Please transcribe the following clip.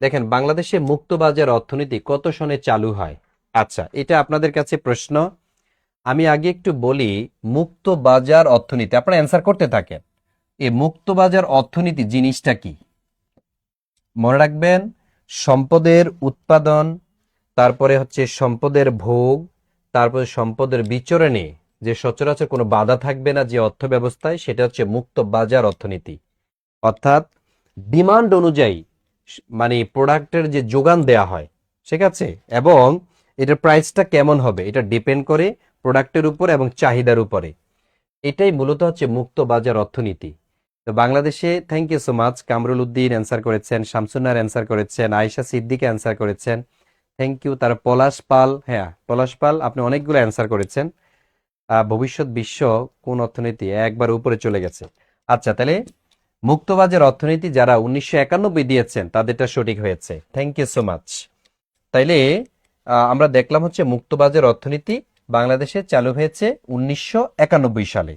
দেখেন, বাংলাদেশে মুক্তবাজার অর্থনীতি কত সনে চালু হয়? আচ্ছা এটা আপনাদের কাছে প্রশ্ন। আমি আগে একটু বলি মুক্ত বাজার অর্থনীতি, আপনারা অ্যান্সার করতে থাকেন। এই মুক্ত বাজার অর্থনীতি জিনিসটা কি? মনে রাখবেন, সম্পদের উৎপাদন, তারপরে হচ্ছে সম্পদের ভোগ, তারপরে সম্পদের বিচরণে যে সচরাচর কোনো বাধা থাকবে না যে অর্থ ব্যবস্থায় সেটা হচ্ছে মুক্ত বাজার অর্থনীতি। অর্থাৎ, ডিমান্ড অনুযায়ী মানে প্রোডাক্টের যে যোগান দেয়া হয়, ঠিক আছে? এবং এটার প্রাইসটা কেমন হবে? এটা ডিপেন্ড করে প্রোডাক্টের উপর এবং চাহিদার উপরে। এটাই মূলত হচ্ছে মুক্ত বাজার অর্থনীতি। তো বাংলাদেশে thank you so much Kamrul Uddin answer করেছেন, শামসুন্নার অ্যান্সার করেছেন, আয়েশা সিদ্দিক অ্যান্সার করেছেন। থ্যাংক ইউ তার পলাশ পাল হ্যাঁ পলাশ পাল, আপনি অনেকগুলো অ্যান্সার করেছেন। ভবিষ্যৎ বিশ্ব কোন অর্থনীতি একবার উপরে চলে গেছে। আচ্ছা তাহলে মুক্তবাজার অর্থনীতি যারা উনিশশো একানব্বই দিয়েছেন, তাদেরটা সঠিক হয়েছে। থ্যাংক ইউ সো মাচ তাইলে আমরা দেখলাম হচ্ছে মুক্তবাজার অর্থনীতি বাংলাদেশে চালু হয়েছে উনিশশো একানব্বই সালে।